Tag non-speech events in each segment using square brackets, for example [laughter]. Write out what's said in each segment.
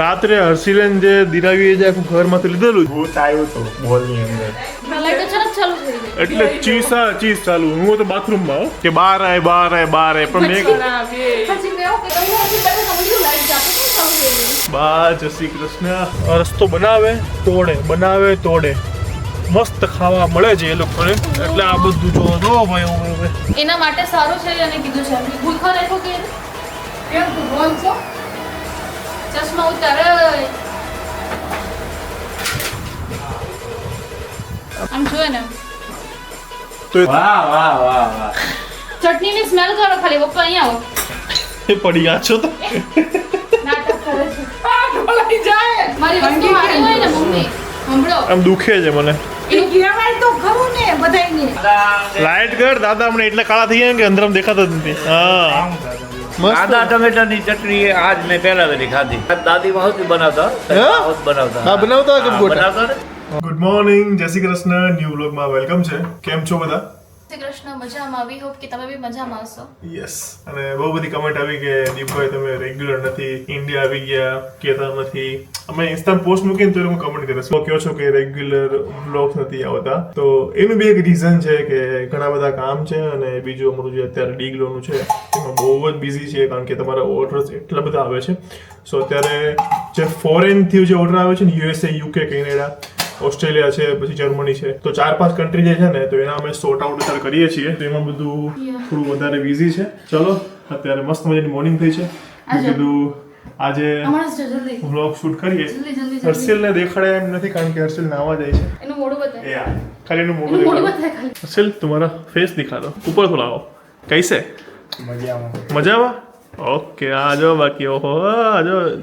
રાત્રે હર્ષિલેન જે દિરાવીએ જે આખું ઘરમાંથી લીધેલું ભૂત આવ્યું તો બોલની અંદર. એટલે ચીસા ચીસ ચાલુ. હું તો બાથરૂમમાં હો, કે બાર આય બાર. આય બાર આય પણ મેં બા જય શ્રી કૃષ્ણ. રસ્તો બનાવે તોડે. બનાવે તોડે. મસ્ત ખાવા મળે છે એ લોકોને. એટલે આ બધું જો જો ભાઈ હું એના માટે સારું છે અને કીધું છે. ભૂખો રાખો કે કેમ તું બોલ છો ચશ્મા ઉતાર. આમ જોયે ને. તો એ- વાહ વાહ વાહ વાહ. ચટણીની સ્મેલ કરો ખાલી પપ્પા અહીંયા આવો. એ પડી ગયા છો તો. નાટક કરે છે. મારી વસ્તુ હારી હોય ને મમ્મી. સાંભળો. આમ દુખે છે મને. એ કહેવાય તો ખરું ને બધાયને. લાઈટ કર દાદા હમણાં એટલે કાળા થઈ ગયા કે અંદર દેખાતા નથી. હા. ટમેટા ટમેટાની ચટણી આજ મેં પહેલા વેલી ખાધી. દાદી હોતી બનાવતા હોત બનાવતા. બનાવતા? બનાવતા good morning Jai Shri Krishna new વ્લોગમાં વેલકમ છે. કેમ છો બધા? શ્રી કૃષ્ણ, મજામાં? વી હોપ કે તમે બી મજામાં હશો. યસ અને બહુ બધી કમેન્ટ આવી કે, દીપભાઈ, તમે રેગ્યુલર નથી ઇન્ડિયા આવી ગયા, કેતા નથી. અમે ઇન્સ્ટા પોસ્ટ મૂકીને તો લોકો કમેન્ટ કરે છે કહો છો કે રેગ્યુલર બ્લોગ્સ નથી આવતા? તો એનું બી એક રીઝન છે કે ઘણા બધા કામ છે અને બીજું અમારું જે અત્યારે ડીગલોનું છે, એમાં બહુ જ બિઝી છે કારણ કે તમારા ઓર્ડર્સ એટલા બધા આવે છે. સો અત્યારે જે ફોરેનથી જે ઓર્ડર આવે છે ને યુએસએ યુકે કેનેડા ઓસ્ટ્રેલિયા છે પછી જર્મની છે. તો ચાર પાંચ કન્ટ્રી જે છે ને તો એના અમે સોર્ટ આઉટ અત્યારે કરીએ છીએ. તો એમાં બધું થોડું વધારે બિઝી છે. ચલો અત્યારે મસ્ત મજાની મોર્નિંગ થઈ છે. મેં કીધું આજે વ્લોગ શૂટ કરીએ. હર્ષિલને દેખાડે એમ નથી કારણ કે હર્ષિલ નાવા જાય છે. એનું મોઢું બતાય. એ આ, ખાલી એનું મોઢું દેખાડો. હર્ષિલ તમારા ફેસ દેખાડો. ઉપર થોડા આવો કૈસે મજામાં. મજામાં? ઓકે આ જો બાકી ઓહો આ જો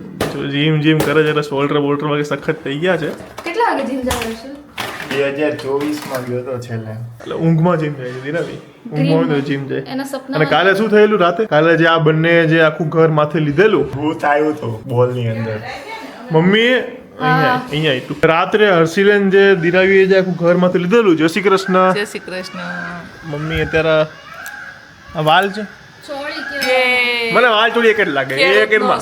જીમ જીમ કરે છે એટલે શોલ્ડર બોલ્ડર બાકી સખત થઈ ગયા છે. વાગે જીમ જવાનું છે? બે હજાર ચોવીસમાં ગયો હતો છેલ્લે. એટલે ઊંઘમાં જીમ જાય છે ઊંઘમાં તો જીમ જાય. એના સપના અને કાલે શું થયેલું રાતે? કાલે જે આ બંને જે આખું ઘર માથે લીધેલું. ભૂત આવ્યું હતું બોલની અંદર. મમ્મીએ અહીંયા અહીંયા આપ્યું. રાત્રે હર્ષિલેન જે દિરાવીએ જે આખું ઘર માથે લીધેલું જય શ્રી કૃષ્ણ. જય શ્રી કૃષ્ણ. મમ્મી અત્યારે આ વાલ છે? ચોળી મને વાલ ચોડી એક જ લાગે. એક એમાં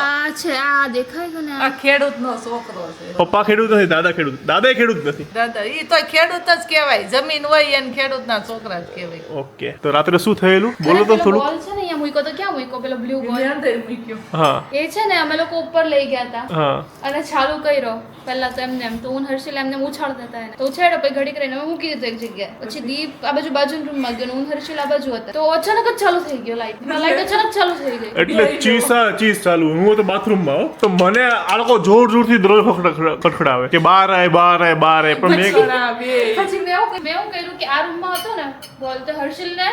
આ છે આ દેખાય છે ને? આ ખેડૂત નો છોકરો છે. પપ્પા ખેડૂત નથી દાદા ખેડૂત. દાદા ખેડૂત નથી. દાદા ઈ તો ખેડૂત જ કહેવાય. જમીન હોય એને ખેડૂત ના છોકરા જ કહેવાય. ઓકે. તો રાત્રે શું થયેલું? બોલો તો થોડું બોલ છે ને અહીંયા મૂક્યો તો ક્યાં મૂક્યો? પેલો બ્લુ બોલ મૂક્યો. હા. એ છે ને અમે લોકો ઉપર લઈ ગયા હતા. હા. અને ચાલુ કર્યો. પહેલા તો એમને એમ તો હું હર્ષિલ એમને ઉછાળતા હતા એને. તો ઉછાળ્યો પછી ઘડી કરીને મૂકી દીધું એક જગ્યાએ. પછી દીપ આ બાજુ બાજુ રૂમમાં ગયો ને હું હર્ષિલ આ બાજુ હતા. તો અચાનક જ ચાલુ થઈ ગયો લાઈટ એટલે ચીસા ચીસ ચાલુ. હું તો બાથરૂમમાં હો. તો મને આ લોકો જોર જોરથી થી ખખડ- ખડખડાવે કે બાર આય બાર આય બાર. આય પણ મેં કીધું, બે પછી મેં એવું મેં એવું કર્યું કે આ રૂમમાં હતો ને બોલ તો હર્ષિલ ને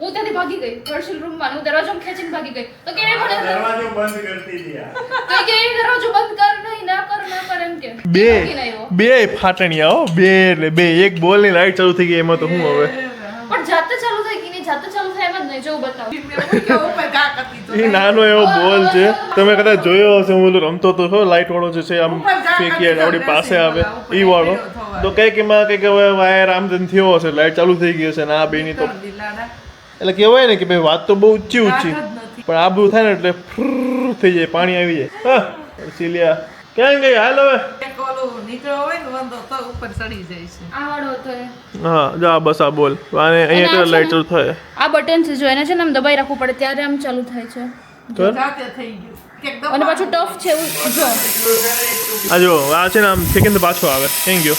હું ત્યાંથી ભાગી ગઈ હર્ષિલ રૂમમાં હું દરવાજો ખેંચીને ભાગી ગઈ. તો કે મને દરવાજો બંધ કરતી રહ્યા તો કે દરવાજો બંધ કર નહીં ના કર ના કર એમ કે. બે. બે ફાટણિયા હો. બે એટલે બે. એક બોલની લાઈટ ચાલુ થઈ ગઈ એમાં તો હું હવે? પણ જાતે ચાલુ થઈ ગઈ ને જાતે ચાલુ જ બતાવ. એ નાનો એવો બોલ છે. તમે કદાચ જોયો હશે હું રમતો તો છો લાઈટ વાળો જે છે આમ ફેંકી આપણી પાસે આવે એ વાળો. તો કંઈક એમાં કંઈક હવે વાયર આમ તેમ થયો હશે લાઈટ ચાલુ થઈ ગઈ હશે ને આ બેની તો. એટલે કહેવાય ને કે ભાઈ વાત તો બહુ ઊંચી ઊંચી. વાત જ નથી. પણ આ બધું થાય ને એટલે થઈ જાય પાણી આવી જાય. હા સિલિયા. ક્યાં ગઈ? હાલ હવે. ઓલું નીકળ્યો હોય ને વાંધો તો ઉપર ચડી જાય છે. આ વાળો હા જા બસ આ બોલ. અને અહીંયા લાઈટ છે થાય. આ બટન છે જો એને છે ને આમ દબાઈ રાખવું પડે ત્યારે આમ ચાલુ થાય છે. જાતે થઈ ગયું. અને પાછું ટફ છે જો. આ જો આ છે ને આમ સેકન્ડ પાછો આવે. ક્યાં ગયો?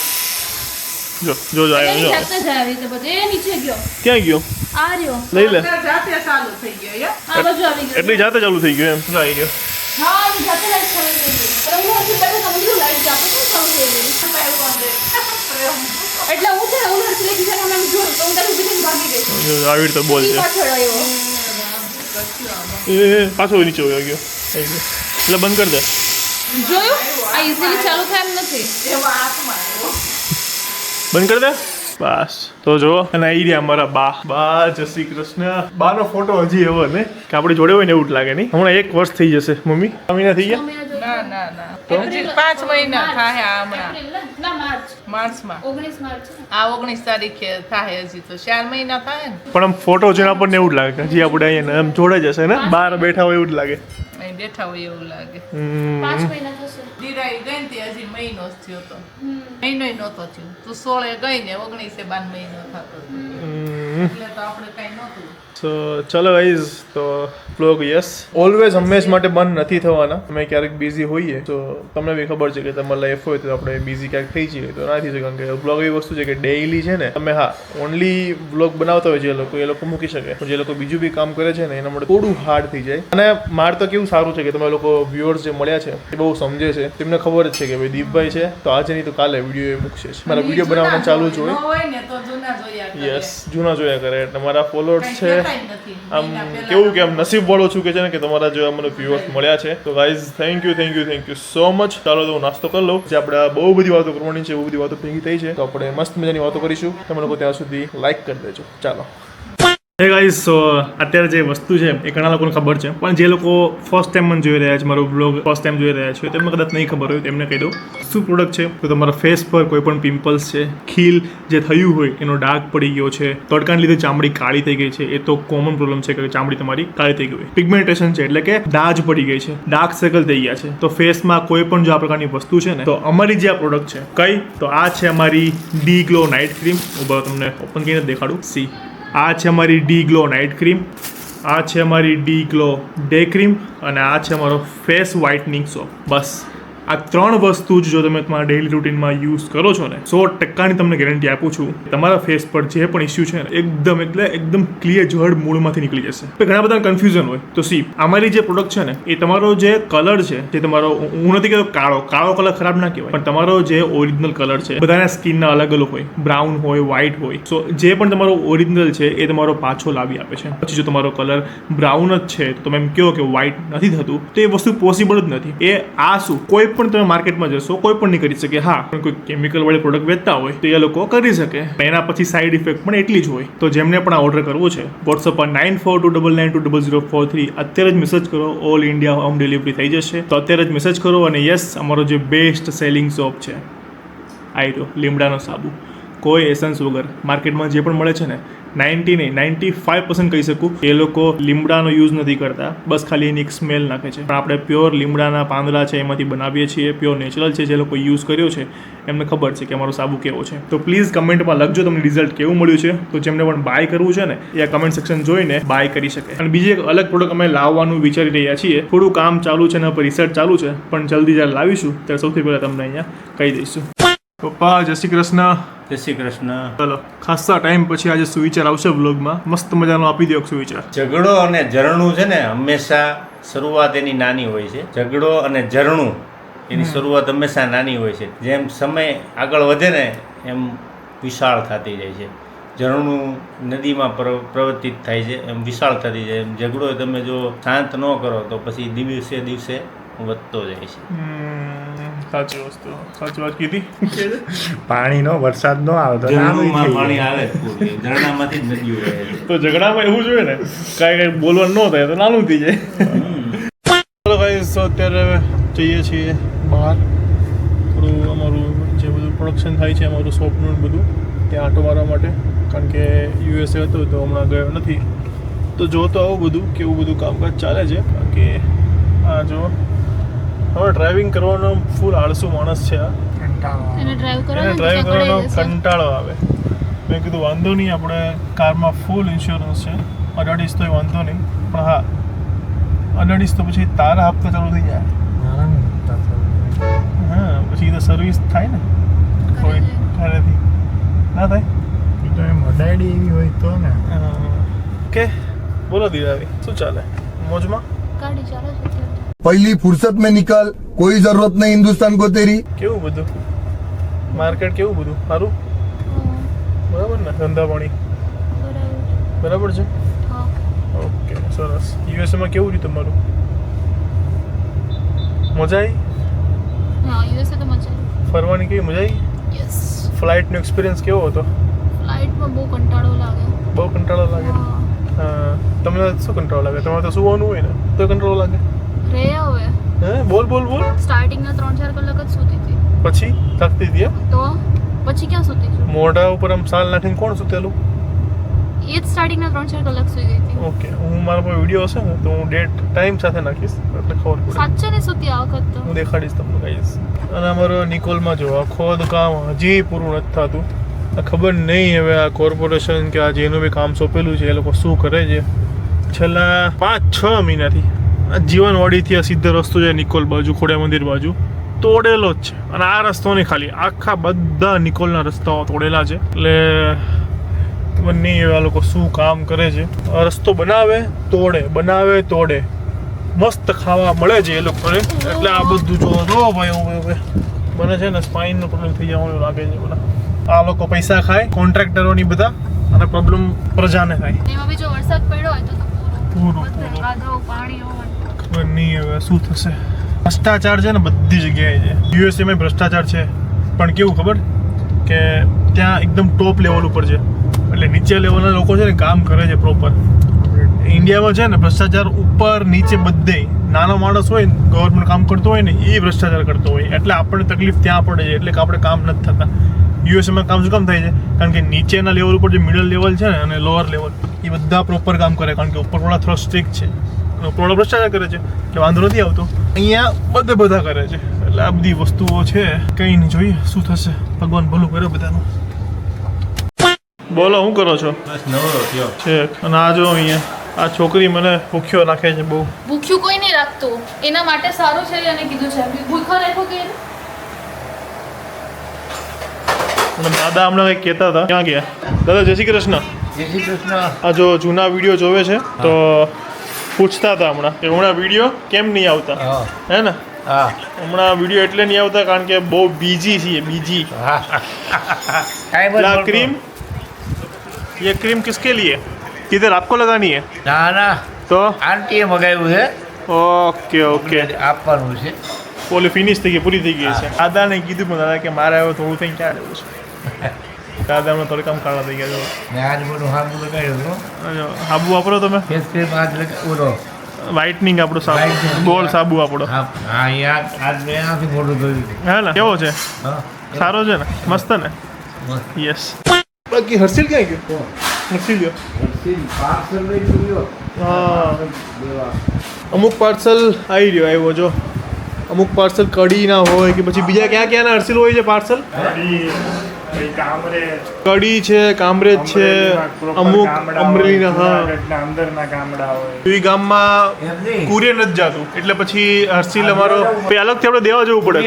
જો જો જો આવ્યો જો. જાતે જ આવી રીતે બધું. નીચે ગયો. ક્યાં ગયો? આ રહ્યો. લઈ લે. જાતે ચાલુ થઈ ગયો યા? આ બાજુ આવી ગયો. એટલી જાતે ચાલુ થઈ ગયું એમ. જો આવી ગયો હા જાતે લાઈટ ચાલુ થઈ ગઈ હું હજી પહેલા સમજ્યું લાઈટ જાતે કેમ ચાલુ થઈ ગઈ એટલે હું છે ને હું હર્ષિલે કીધું અમે જોયું તો હું તારી ઊભી ભાગી ગઈ. આવી રીતે બોલ છે એ એ, પાછો નીચે ગયો ગયો. એટલે બંધ કરી દે. જોયું? આ ઇઝીલી ચાલુ થાય એમ નથી. બંધ કરી દે? બસ. તો જો અને આવી રહ્યા અમારા બા. બા જય શ્રી કૃષ્ણ. બાનો ફોટો હજી એવો ને કે આપણી જોડે હોય ને એવું જ લાગે નહીં. હમણાં એક વર્ષ થઈ જશે. મમ્મી મહિના થઈ ગયા? ના ના ના હજી પાંચ મહિના થાય હમણાં. ને? ના માર્ચમાં. ઓગણીસ માર્ચ આ ઓગણીસ તારીખે થાય હજી તો. ચાર મહિના થાય ને? પણ આમ ફોટો જોઈને આપણને એવું જ લાગે હજી આપણે અહીંયા આમ જોડે જશે ને? બહાર બેઠા હોય એવું જ લાગે. અહીં બેઠા હોય એવું લાગે. પાંચ મહિના થશે. દિરાઈ ગઈ ને તે હજી મહિનો જ થયો તો. હમ. મહિનોય નહોતો થયો. તું સોળે ગઈ ને ઓગણીસે બાર મહિનો થતો એટલે તો આપણે કઈ નહોતું. સો ચલો ગાઈઝ તો બ્લોગ યસ ઓલવેઝ હંમેશ માટે બંધ નથી થવાના. અમે ક્યારેક બિઝી હોઈએ તો તમને બી ખબર છે કે તમારે લાઈફ હોય તો આપણે બિઝી ક્યાંક થઈ જઈએ તો ના થઈ શકે. કારણ કે બ્લોગ એવી વસ્તુ છે કે ડેઇલી છે ને તમે હા ઓનલી બ્લોગ બનાવતા હોય જે લોકો એ લોકો મૂકી શકે. પણ જે લોકો બીજું બી કામ કરે છે ને એના માટે થોડું હાર્ડ થઈ જાય. અને માર તો કેવું સારું છે કે તમે લોકો વ્યુઅર્સ જે મળ્યા છે એ બહુ સમજે છે. તેમને ખબર જ છે કે ભાઈ દીપભાઈ છે તો આજે નહીં તો કાલે વીડિયો એ મૂકશે. મારા વીડિયો બનાવવાનું ચાલુ જ હોય. યસ જૂના જોયા કરે. એટલે મારા ફોલોઅર્સ છે. આમ કેવું કે આમ નસીબ વાળો છું કે છે ને કે તમારા જેવા મને વ્યુઅર્સ મળ્યા છે. તો guys thank you thank you thank you so much ચાલો તો હું નાસ્તો કરી લઉં. જે આપણે બહુ બધી વાતો કરવાની છે બહુ બધી વાતો ભેગી થઈ છે. તો આપણે મસ્ત મજાની વાતો કરીશું. તમે લોકો ત્યાં સુધી લાઈક કરી દેજો. ચાલો. હે ગાઈઝ અત્યારે જે વસ્તુ છે, એ ઘણા લોકોને ખબર છે. પણ જે લોકો ફર્સ્ટ ટાઈમ મને જોઈ રહ્યા છે, મારો બ્લોગ ફર્સ્ટ ટાઈમ જોઈ રહ્યા છે તેમને કદાચ નહીં ખબર હોય તેમને કહી દઉં. શું પ્રોડક્ટ છે? તો તમારા ફેસ પર કોઈ પણ પિમ્પલ્સ છે, ખીલ જે થયું હોય, એનો ડાર્ક પડી ગયો છે, તડકાને લીધે ચામડી કાળી થઈ ગઈ છે, એ તો કોમન પ્રોબ્લેમ છે કે ચામડી તમારી કાળી થઈ ગઈ હોય. પિગમેન્ટેશન છે, એટલે કે દાજ પડી ગઈ છે ડાર્ક સર્કલ થઈ ગયા છે. તો ફેસમાં કોઈ પણ જો આ પ્રકારની વસ્તુ છે ને, તો અમારી જે આ પ્રોડક્ટ છે, કઈ? તો આ છે અમારી ડી ગ્લો નાઇટ ક્રીમ હું તમને ઓપન કરીને દેખાડું. સી આ છે અમારી ડી ગ્લો નાઇટ ક્રીમ, આ છે અમારી ડી ગ્લો ડે ક્રીમ અને આ છે અમારો ફેસ વ્હાઇટનિંગ સોપ. બસ. આ ત્રણ વસ્તુ જ જો તમે તમારા ડેઇલી રૂટીનમાં યુઝ કરો છો ને, સો ટકાની તમને ગેરંટી આપું છું, તમારા ફેસ પર જે પણ ઇસ્યુ છે ને, એકદમ એટલે એકદમ ક્લિયર જડ મૂળમાંથી નીકળી જશે. તો ઘણા બધા કન્ફ્યુઝન હોય, તો સી અમારી જે પ્રોડક્ટ છે ને, એ તમારો જે કલર છે, જે તમારો, હું નથી કહેતો કાળો કાળો કલર ખરાબ ના કહેવાય, પણ તમારો જે ઓરિજિનલ કલર છે, બધાના સ્કિનના અલગ અલગ હોય બ્રાઉન હોય વ્હાઇટ હોય સો જે પણ તમારો ઓરિજિનલ છે, એ તમારો પાછો લાવી આપે છે. પછી જો તમારો કલર બ્રાઉન જ છે, તો તમે એમ કહો કે વ્હાઇટ નથી થતું, તો એ વસ્તુ પોસિબલ જ નથી. એ આ શું? કોઈ પણ તમે માર્કેટમાં જશો, કોઈ પણ નહીં કરી શકે. હા, પણ કોઈ કેમિકલ વાળી પ્રોડક્ટ વેચતા હોય તો એ લોકો કરી શકે. એના પછી સાઈડ ઇફેક્ટ પણ એટલી જ હોય. તો જેમને પણ આ ઓર્ડર કરવો છે વોટ્સઅપ પર nine four two double nine two double zero four three અત્યારે જ મેસેજ કરો ઓલ ઇન્ડિયા હોમ ડિલિવરી થઈ જશે. તો અત્યારે જ મેસેજ કરો અને યસ અમારો જે બેસ્ટ સેલિંગ શોપ છે આઈ રહ્યો લીમડાનો સાબુ. કોઈ એસન્સ વગર. માર્કેટમાં જે પણ મળે છે ને નાઇન્ટી નહીં, નાઇન્ટી ફાઇવ પર્સન્ટ કહી શકું એ લોકો લીમડાનો યુઝ નથી કરતા. બસ ખાલી એની એક સ્મેલ નાખે છે. પણ આપણે પ્યોર લીમડાના પાંદડા છે એમાંથી બનાવીએ છીએ. પ્યોર નેચરલ છે જે લોકો યુઝ કર્યો છે. એમને ખબર છે કે અમારો સાબુ કેવો છે. તો પ્લીઝ કમેન્ટમાં લખજો તમને રિઝલ્ટ કેવું મળ્યું છે. તો જેમને પણ બાય કરવું છે ને, એ કમેન્ટ સેક્શન જોઈને બાય કરી શકે. અને બીજી એક અલગ પ્રોડક્ટ અમે લાવવાનું વિચારી રહ્યા છીએ. થોડું કામ ચાલુ છે ને રિસર્ચ ચાલુ છે. પણ જલ્દી જ્યારે લાવીશું, ત્યારે સૌથી પહેલાં તમને અહીંયા કહી દઈશું. પપ્પા જય શ્રી કૃષ્ણ. જય શ્રી કૃષ્ણ. ચલો ખાસા ટાઈમ પછી આજે સુવિચાર આવશે વ્લોગમાં. મસ્ત મજાનો આપી દો સુવિચાર. ઝઘડો અને ઝરણું છે ને હંમેશા શરૂઆત એની નાની હોય છે. ઝઘડો અને ઝરણું એની શરૂઆત હંમેશા નાની હોય છે. જેમ સમય આગળ વધે ને એમ વિશાળ થતી જાય છે. ઝરણું નદીમાં પ્રવર્તિત થાય છે એમ વિશાળ થતી જાય. એમ ઝઘડો તમે જો શાંત ન કરો તો પછી દિવસે દિવસે વધતો જાય છે. સાચી વસ્તુ. સાચી વાત કીધી? પાણીનો વરસાદ ન આવે તો નાનું ઝરણુંમાં થઈ પાણી આવે જ ઝરણામાંથી જ નદીઓ તો ઝઘડામાં એવું જોઈએ ને કાંઈ કાંઈ બોલવાનું ન થાય તો નાનું થઈ જાય. ચલો ભાઈ તો અત્યારે જઈએ છીએ બહાર. થોડું અમારું જે બધું પ્રોડક્શન થાય છે અમારું શોપનું બધું ત્યાં આટો મારવા માટે. કારણ કે યુએસએ હતું તો હમણાં ગયો નથી. તો જો તો આવું બધું કેવું બધું કામકાજ ચાલે છે. કારણ કે આ જો હવે ડ્રાઇવિંગ કરવાનો ફૂલ આળસુ માણસ છે આ. એને ડ્રાઈવ કરવાનો. કંટાળો આવે. મેં કીધું વાંધો નહીં આપણે કારમાં ફૂલ ઇન્સ્યોરન્સ છે. અડાડીશ તો વાંધો નહીં. પણ હા અડાડીશ તો પછી તારા હપ્તા ચાલુ થઈ જાય. હા પછી તો સર્વિસ થાય ને. કોઈ ઘરેથી. ના થાય? તો એમ અડાડી એવી હોય તો ને. કે બોલો દીદાભાઈ શું ચાલે? મોજમાં? ગાડી ચાલે છે. पहली फुर्सत में निकल कोई जरूरत नहीं हिंदुस्तान को तेरी કેવું બધું માર્કેટ કેવું બધું સારું હા, બરાબર ને ધંધા પાણી બરાબર. બરાબર છે હા. ઓકે સરસ યુએસએમાં કેવું રહ્યું તમારું મજા આવી હા યુએસએ તો મજા આવી ફરવાની કેવી મજા આવી યસ ફ્લાઇટનો એક્સપિરિયન્સ કેવો હતો ફ્લાઇટમાં બહુ કંટાળો લાગે બહુ કંટાળો લાગે હા. હા તમને શું કંટાળો લાગે તમારે તો સુવાનું હોય ને તો કંટાળો લાગે રે હવે. હે? બોલ બોલ બોલ. સ્ટાર્ટિંગના ત્રણ ચાર કલાક જ સૂતી હતી. પછી? થાકતી હતી? તો? પછી ક્યાં સૂતી છું? મોઢા ઉપર આમ સાલ નાખીને કોણ સૂતેલું? એ જ સ્ટાર્ટિંગના ત્રણ ચાર કલાક સૂઈ ગઈ હતી. ઓકે હું મારા પાસે વીડિયો હશે ને તો હું ડેટ ટાઈમ સાથે નાખીશ એટલે ખબર પડે. સાચે ને સૂતી આ વખત તો. હું દેખાડીશ તમને ગાઈસ અને અમારો નિકોલમાં જો આખો ખોદ કામ હજી પૂરું નથી થતું. આ ખબર નહીં હવે આ કોર્પોરેશન કે આ જેનું બી કામ સોંપેલું છે એ લોકો શું કરે છે. છેલ્લા પાંચ છ મહિનાથી જીવનવાડીથી આ સીધો રસ્તો છે નિકોલ બાજુ ખોડિયા મંદિર બાજુ. તોડેલો જ છે. અને આ રસ્તો નહીં ખાલી આખા બધા નિકોલના રસ્તાઓ તોડેલા છે. એટલે બંને એવા આ લોકો શું કામ કરે છે? રસ્તો બનાવે તોડે. બનાવે તોડે. મસ્ત ખાવા મળે છે એ લોકોને. એટલે આ બધું જો રો ભાઈ હું ભાઈ મને છે ને સ્પાઇનનો પ્રોબ્લેમ થઈ જવાનું લાગે છે બધા આ લોકો પૈસા ખાય કોન્ટ્રાક્ટરોની બધા અને પ્રોબ્લેમ પ્રજાને થાય. એમાં બી જો વરસાદ પડ્યો હોય તો પૂરું, પૂરું પાણી હોય. ખબર નહીં હવે શું થશે? ભ્રષ્ટાચાર છે ને બધી જગ્યાએ છે. યુએસએમાં ભ્રષ્ટાચાર છે. પણ કેવું ખબર? કે ત્યાં એકદમ ટોપ લેવલ ઉપર છે. એટલે નીચે લેવલના લોકો છે ને કામ કરે છે પ્રોપર ઇન્ડિયામાં છે ને ભ્રષ્ટાચાર ઉપર, નીચે બધે. નાનો માણસ હોય ગવર્મેન્ટ કામ કરતો હોય ને, એ ભ્રષ્ટાચાર કરતો હોય. એટલે આપણને તકલીફ ત્યાં પડે છે. એટલે કે આપણે કામ નથી થતા. યુએસએમાં કામ શું કામ થાય છે? કારણ કે નીચેના લેવલ ઉપર જે મિડલ લેવલ છે ને, અને લોઅર લેવલ એ બધા પ્રોપર કામ કરે. કારણ કે ઉપરવાળા થોડા સ્ટ્રિક્ટ છે. ઉપરવાળા ભ્રષ્ટાચાર કરે છે એટલે વાંધો નથી આવતો. અહીંયા બધે બધા કરે છે. એટલે આ બધી વસ્તુઓ છે કંઈ નહીં જોઈએ શું થશે. ભગવાન ભલું કરે બધાનું. બોલો શું કરો છો? છે અને આ જો અહીંયા આ છોકરી મને ભૂખ્યો નાખે છે બહુ. ભૂખ્યું કોઈ નહીં રાખતું. એના માટે સારું છે અને કીધું છે. ભૂખ્યો રાખો કે દાદા હમણાં કંઈક કહેતા હતા. ક્યાં ગયા? દાદા જય શ્રી કૃષ્ણ. જય શ્રી કૃષ્ણ. આ જો જૂના વીડિયો જોવે છે તો પૂછતા હતા હમણાં કે હમણાં વિડીયો કેમ નહીં આવતા હા હે ને હા હમણાં વિડીયો એટલે નહીં આવતા કારણ કે બહુ બીજી છીએ બીજી કાંઈ ला બોલ क्रीम ये क्रीम किसके लिए किधर आपको लगानी है ના ના तो આંટીએ મગાવ્યું છે ઓકે ઓકે આપવાનું છે ઓલી ફિનિશ થઈ ગઈ પૂરી થઈ ગઈ છે દાદાને કીધું પણ દાદા કે મારે હવે થોડું થઈ ક્યાં રહેવું છે [laughs] દાદા હમણાં તડકામાં કાળા થઈ ગયા છો. મેં આજ બધું હાબુ લગાવ્યું હતું હાબુ વાપરો તમે? ફેસ ક્રીમ આજ ઓલો. વ્હાઇટનિંગ આપણો સાબુ. ગોળ સાબુ આપણો. હા હા આજ મેં આનાથી મોટું ધોયું હે ને? કેવો છે? સારો છે ને? મસ્ત ને? યસ બાકી હર્ષિલ ક્યાં ગયો? હર્ષિલ ગયો. પાર્સલ હા. અમુક પાર્સલ આવી રહ્યો આવ્યો જો. અમુક પાર્સલ કઢીના હોય કે પછી બીજા ક્યાં ક્યાંના હર્ષિલ હોય છે પાર્સલ? કઢી છે કામરેજ છે અમુક અમરેલીના હા. અંદરના ગામડા હોય. એ ગામમાં કુરે કુરિયર નથી જાતું. એટલે પછી હર્ષિલ અમારો અલગથી આપણે દેવા જવું પડે.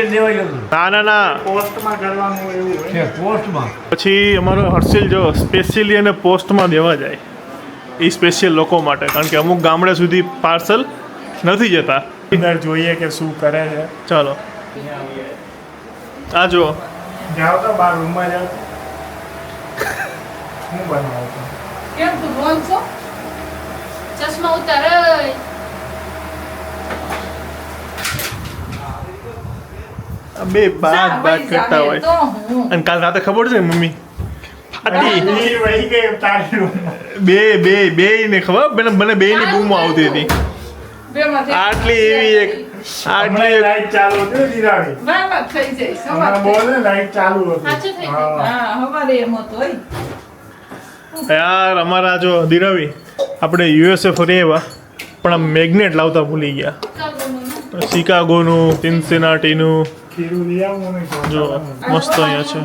ના ના ના. પોસ્ટમાં કરવાનું એવું છે પોસ્ટમાં. પછી અમારો હર્ષિલ જો સ્પેશિયલી અને પોસ્ટમાં દેવા જાય. એ સ્પેશિયલ લોકો માટે. કારણ કે અમુક ગામડા સુધી પાર્સલ નથી જતા. જોઈએ કે શું કરે છે. ચાલો. આ જુઓ. તો બાર રૂમમાં જાઓ. હું બનાવું છું? કેમ તું રોન છો? ચશ્મા ઉતાર. બે બાદ બાદ કરતા હોય. અને કાલ રાતે ખબર છે મમ્મી? ફાટી. બે બે બે ને ખબર? મને મને બે ની બૂમો આવતી હતી. આટલી એવી એક આટલી લાઈટ ચાલુ હતી જીરાવી ના ના થઈ જાય સવાર હમણાં લાઈટ ચાલુ હતી. હા. હા હવારે એમ હતું યાર અમારા જો દિરાવી આપણે યુએસએ ફરી આવ્યા પણ આ મેગ્નેટ લાવતા ભૂલી ગયા. શિકાગોનું. સિન્સિનાટીનું જો મસ્ત અહીંયા છે.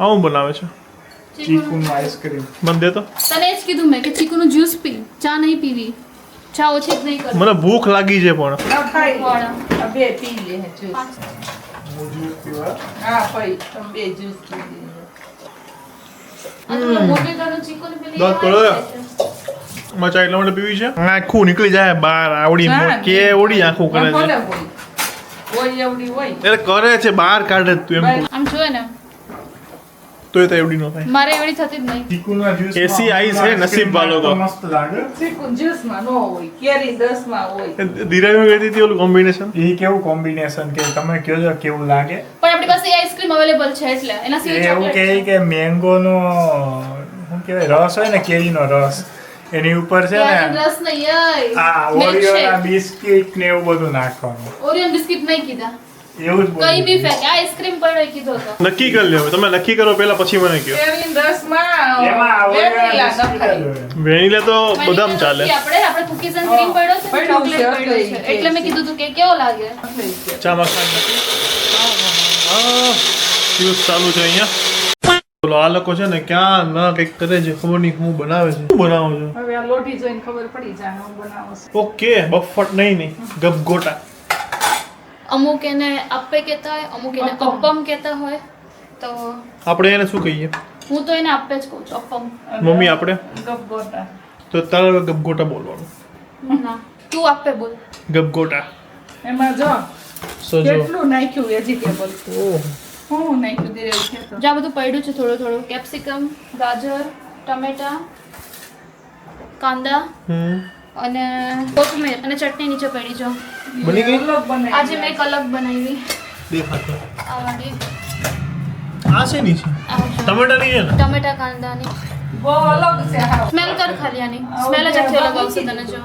આવું બનાવે છે. ચીકુનું આઈસ્ક્રીમ. મને દે તો. તને જ કીધું મેં કે ચીકુનું જ્યુસ પી ચા નહીં પીવી. ચા ઓછી જ નહીં કરવી. મને ભૂખ લાગી છે પણ. ના ખાઈ વાળા. આ બે પી લે જ્યુસ. હું. જ્યુસ પીવા? હા ભાઈ તમે બે જ્યુસ પી લેજો આ તો મોટેટાનું ચીકુનું પેલી દાંત એ પડે. આવે છે. મચા એટલા માટે પીવી છે? આખું નીકળી જાય બહાર આવડી કે ઓડી આખું કરે છે. હોય. હોય એવડી હોય. એટલે કરે છે બહાર કાઢે જ તું એમ આમ જોયે ને તોય તો એવડી ન થાય. મારે એવડી થતી જ નહીં. ચીકુના જ્યુસ એસી આઈ છે નસીબ વાળો તો. મસ્ત લાગે. ચીકુ જ્યુસમાં નો હોય કેરી દસમાં હોય. ધીરાવી કહેતી હતી ઓલું કોમ્બિનેશન એ કેવું કોમ્બિનેશન કે તમે કહો છો કેવું લાગે? પણ આપણી પાસે આઈસ્ક્રીમ અવેલેબલ છે એટલે એના સિવાય એવું કે કહે કે મેંગોનો શું કહેવાય રસ હોય ને કેરીનો રસ. એની ઉપર છે ને રસ નહીં આ ઓરિયોના બિસ્કિટ ને એવું બધું નાખવાનું. ઓરિયો બિસ્કિટ નહીં કીધા. એવું જ કઈ બી ફેંકે આઈસ્ક્રીમ પડ્યો કીધો તો નક્કી કરી લ્યો તમે નક્કી કરો પહેલા પછી મને કહો વેનીલા તો બદામ ચાલે. આપણે આપણે કુકીઝ એન્ડ ક્રીમ પડ્યો છે ચોકલેટ પડ્યો એટલે છે. એટલે મેં કીધું તું કે કેવો લાગે? ચા હા યુઝ ચાલુ છે અહીંયા? બોલો આ લોકો છે ને ક્યાં ના કંઈક કરે છે ખબર નહીં હું બનાવે છે. શું બનાવો છો? હવે આ લોટી જોઈને ખબર પડી જાય હું બનાવું છું. ઓકે બફટ નહીં નહીં. ગપગોટા અમુક એને અપ્પે કહેતા હોય અમુક એને અપ્પમ. કહેતા હોય તો આપણે એને શું કહીએ? હું તો એને અપ્પે જ કહું છું અપ્પમ મમ્મી આપણે? ગપગોટા તો તારે ગપગોટા બોલવાનું. ના તું અપ્પે બોલ. ગપગોટા એમાં જો કેટલું નાખ્યું વેજીટેબલ ઓહ. હું નાખ્યું ધીરે જ્યાં બધું પડ્યું છે થોડું થોડું કેપ્સિકમ ગાજર ટમેટા કાંદા. હમ. અને કોથમીર અને ચટણી નીચે પડી જો. બની ગઈ? અલગ બનાવી આજે મેં એક અલગ બનાવી. દેખાતો. આ વાળી આ છે? આ જો. ટમેટાની છે ને? ટમેટા કાંદાની. બહુ અલગ છે હા સ્મેલ કર ખાલી આની. સ્મેલ જ આખી અલગ આવશે તને જો.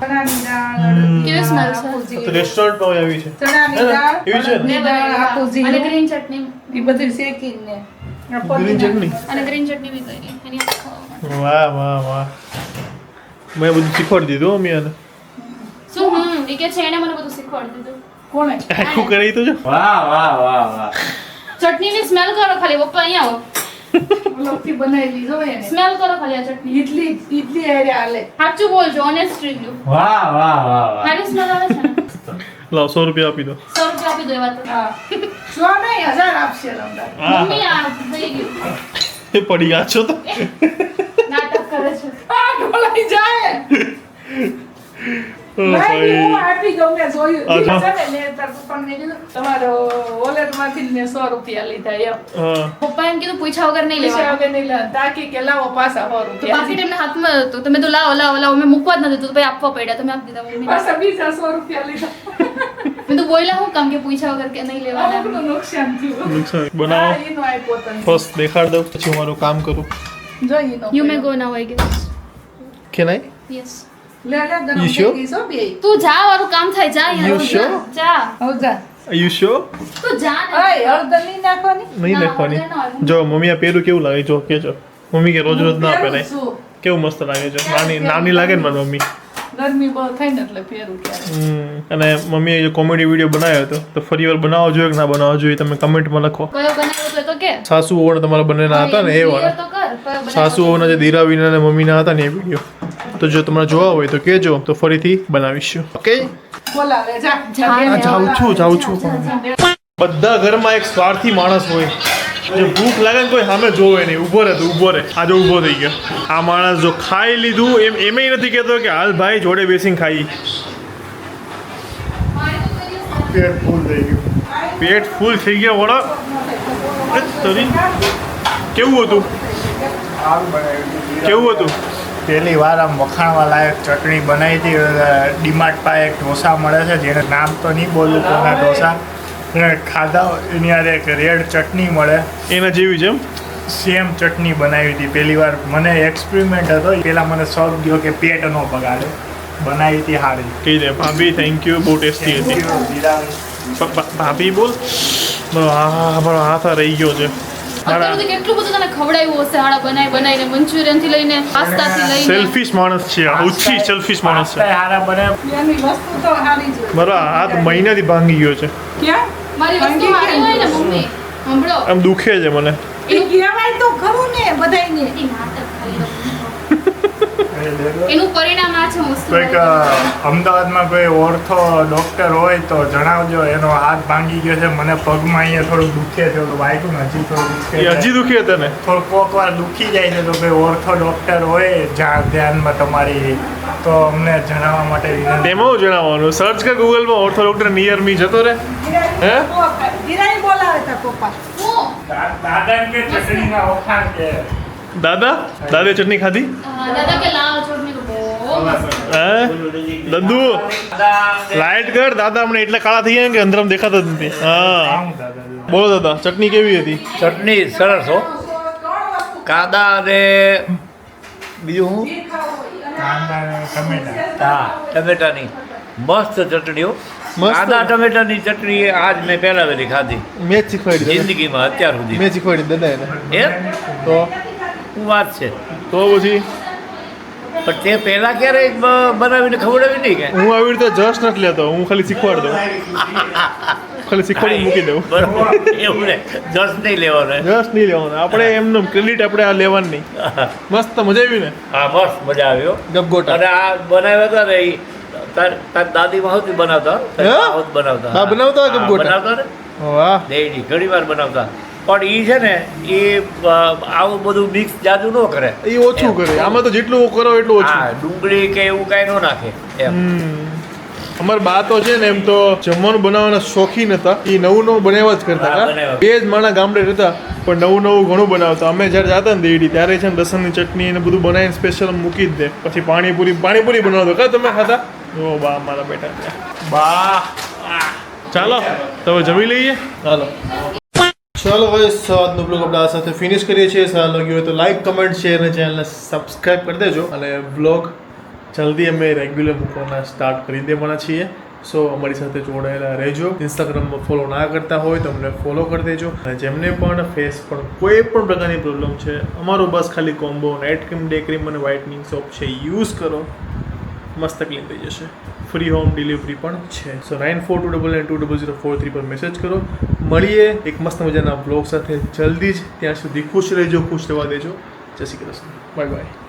કેવી સ્મેલ છે? તો જીરું. રેસ્ટોરન્ટમાં આવી છે. ચણાની દાળ એવી છે? ને દાળ આખું અને ગ્રીન ચટણી. એ બધી શેકીને. ગ્રીન ચટણી? અને ગ્રીન ચટણી બી કરી. એની. વાહ વાહ વાહ. મેં બધું શીખવાડી દીધું હો અને શું? હમ કે છે એને મને બધું શીખવાડી દીધું. કોણે? આખું કરી તો જો વાહ વાહ વાહ વાહ. ચટણીની સ્મેલ કરો ખાલી પપ્પા અહીંયા આવો. લોકી બનાવી લીધો એને. સ્મેલ કરો ખાલી આ ચટણી. ઇડલી ઇડલી આરે હાલે. સાચું બોલજો ઓનેસ્ટ રિવ્યુ વાહ વાહ વાહ વાહ. મારી સ્મેલ આવે છે લાવ સો રૂપિયા આપી દો. સો રૂપિયા આપી દો એ વાત હા. સો નહીં હજાર આપશે રમદાર મમ્મી આ થઈ ગયું. એ પડી ગયા છો તો. નાટક કરે છે. આ જાય ને પાછા તમે તો લાવો લાવો લાવો. મેં મૂકવા જ નથી દીધું. ભાઈ આપવા પડ્યા. તમે આપી દીધા બીજા સો રૂપિયા લીધા. મેં તો બોયલા હું કામ કે પૂછ્યા વગર કે નહીં લેવાના નુકસાન થયું. નુકસાન. બનાવો. એનો આપ્યો તને. ફર્સ્ટ દેખાડ દઉં પછી હું મારું કામ કરું. જો યુ મે. ગો નાઉ આઈ કે You sure? તું જા મારું કામ થાય જા You sure? જા. હવે જા. તું જા ને. ઓય, હળદર નહીં નાખવાની? નહીં. જો મમ્મી આ પહેરું કેવું લાગે જો કેજો. મમ્મી કે રોજ રોજ ના પહેરું પહેરાય કેવું મસ્ત લાગે છે. નાની નાની લાગે ને મારી મમ્મી. ગરમી બહુ થાય ને એટલે પહેરું ક્યારે હમ, અને મમ્મીએ જે કોમેડી વીડિયો બનાવ્યો હતો તો ફરી વાર બનાવો જોઈએ કે ના બનાવો જોઈએ તમે કમેન્ટમાં લખો. કયો બનાવ્યો તો તો કે? સાસુ વહુ તમારા બંનેના હતા ને એ વાળા. સાસુ વહુના જે દીરાવીના અને મમ્મીના હતા ને એ વીડિયો તો જો તમારે જોવા હોય તો કહેજો તો ફરીથી બનાવીશું. ઓકે બોલાવે જા. જાઉં છું જાઉં છું. બધા ઘરમાં એક સ્વાર્થી માણસ હોય. જે ભૂખ લાગે ને કોઈ સામે જોવે નહીં ઊભો રહે તો ઊભો રહે. આજે ઊભો થઈ ગયો. આ માણસ જો ખાઈ લીધું એમ એમેય નથી કહેતો કે હાલ ભાઈ જોડે બેસીને ખાઈ. પેટ ફૂલ થઈ ગયું. પેટ ફૂલ થઈ ગયા વડો. તરી. કેવું હતું? કેવું હતું? પહેલી વાર આમ વખાણવા લાયક ચટણી બનાવી હતી ડીમાર્ટ પાસે એક ઢોસા મળે છે જેને નામ તો નહીં બોલું કોના ઢોસા. ખાધા એની આરે એક રેડ ચટણી મળે. એના જેવી છે એમ? સેમ ચટણી બનાવી હતી. પહેલી વાર મને એક્સપેરિમેન્ટ હતો. પહેલાં મને શોખ ગયો કે પેટ ન બગાડે. બનાવી હતી સારી કહી દે ભાભી થેન્ક યુ બહુ ટેસ્ટી હતી. ભાભી બોલ. હા મારો હાથ રહી ગયો છે. કેટલું બધું તને ખવડાવ્યું હશે? હાડા બનાવી બનાવીને મંચુરિયનથી લઈને પાસ્તા થી લઈને સેલ્ફિશ માણસ છે. આ સૌથી સેલ્ફિશ માણસ છે. હારા બને. વસ્તુ તો સારી જ મારો હાથ મહિનાથી ભાંગી ગયો છે. ક્યાં? મારી વસ્તુ મારી હોય ને મમ્મી. સાંભળો. આમ દુખે છે મને. એ કહેવાય તો ખરું ને બધાયને. એ નાટક ખાલી એનું પરિણામ આ છે કોઈક અમદાવાદમાં કોઈ ઓર્થો ડોક્ટર હોય તો જણાવજો એનો હાથ ભાંગી ગયો છે મને પગમાં અહીંયા થોડું દુખે છે ઓલું વાગ્યું ને હજી થોડું. હજી દુખે તને? થોડું કોક વાર દુખી જાય છે તો કોઈ ઓર્થો ડોક્ટર હોય જ્યાં ધ્યાનમાં તમારી તો અમને જણાવવા માટે વિનંતી. તેમાં જણાવવાનું? સર્ચ કર ગૂગલમાં ઓર્થો ડોક્ટર નિયર મી જતો રે હે? બોલાવે તા પપ્પા. દાદા કે ચટણીના વખાણ કે? દાદા? દાદે ચટણી ખાધી? દાદા કે લાવ. દદ્દુ લાઈટ કર દાદા હમણાં એટલે કાળા થઈ ગયા કે અંદર દેખાતા જ નથી. હા. બોલો દાદા ચટણી કેવી હતી? ચટણી સરસ હો. કાદા અને બીજું હું? હા ટમેટાની. મસ્ત ચટણીઓ મસ્ત. ટમેટાની ચટણી આજ મેં પહેલા વેલી ખાધી. મેં શીખવાડી જિંદગીમાં અત્યાર સુધી. મેં શીખવાડી દાદા એ તો? વાત છે? તો પછી? પણ તે પહેલા ક્યારે બનાવીને ખવડાવી નહીં કે? હું આવી રીતે જશ નથી લેતો હું ખાલી શીખવાડ દઉં. ખાલી શીખવાડી મૂકી દઉં. બરોબર એવું ને. જસ નહીં લેવાનો. જશ નહીં લેવાનો. આપણે એમનો ક્રેડિટ આપણે આ લેવાનું નહીં. મસ્ત મજા આવી ને? હા મસ્ત મજા આવ્યો ગપગોટા અને આ બનાવ્યા હતા ને એ તાર તાર દાદીમાં હોતી બનાવતા. બનાવતા. બનાવતા હા, ગપગોટા? બનાવતા ને? વાહ. ઘણી વાર બનાવતા. પણ એ છે ને એ આવું બધું મિક્સ જાદુ ન કરે. એ ઓછું કરે. આમાં તો જેટલું કરો એટલું હા ઓછું ડુંગળી કે એવું કાંઈ ન નાખે એમ. હમ. બા તો છે ને એમ તો જમવાનું બનાવવાના શોખીન હતા. એ નવું નવું બનાવ્યા જ કરતા હતા. બે જ માણા ગામડે રહેતા પણ નવું નવું ઘણું બનાવતા. અમે જ્યારે જતા ને દેડી ત્યારે છે ને લસણની ચટણી ને બધું બનાવીને સ્પેશિયલ મૂકી જ દે. પછી પાણીપુરી પાણીપુરી બનાવતો કા તમે ખાતા? ઓ બા મારા બેટા. બા. ચાલો તમે જમી લઈએ? ચાલો. ચાલો ભાઈ આજનો બ્લોગ આપણે આ સાથે ફિનિશ કરીએ છીએ. સારું લાગ્યું હોય તો લાઈક કમેન્ટ શેર અને ચેનલને સબસ્ક્રાઈબ કરી દેજો. અને બ્લોગ જલ્દી અમે રેગ્યુલર મૂકવાના સ્ટાર્ટ કરી દેવાના છીએ. સો અમારી સાથે જોડાયેલા રહેજો. ઇન્સ્ટાગ્રામમાં ફોલો ના કરતા હોય તો અમને ફોલો કરી દેજો. અને જેમને પણ ફેસ પર કોઈ પણ પ્રકારની પ્રોબ્લેમ છે, અમારો બસ ખાલી combo night cream day cream અને વ્હાઇટનિંગ સોપ છે યુઝ કરો. મસ્ત ક્લીન થઈ જશે. ફ્રી હોમ ડિલિવરી પણ છે. So nine four two double nine two double zero four three પર મેસેજ કરો. મળીએ એક મસ્ત મજાના બ્લોગ સાથે. જલ્દી જ ત્યાં સુધી ખુશ રહેજો, ખુશ રહેવા દેજો. જય શ્રી કૃષ્ણ. Bye bye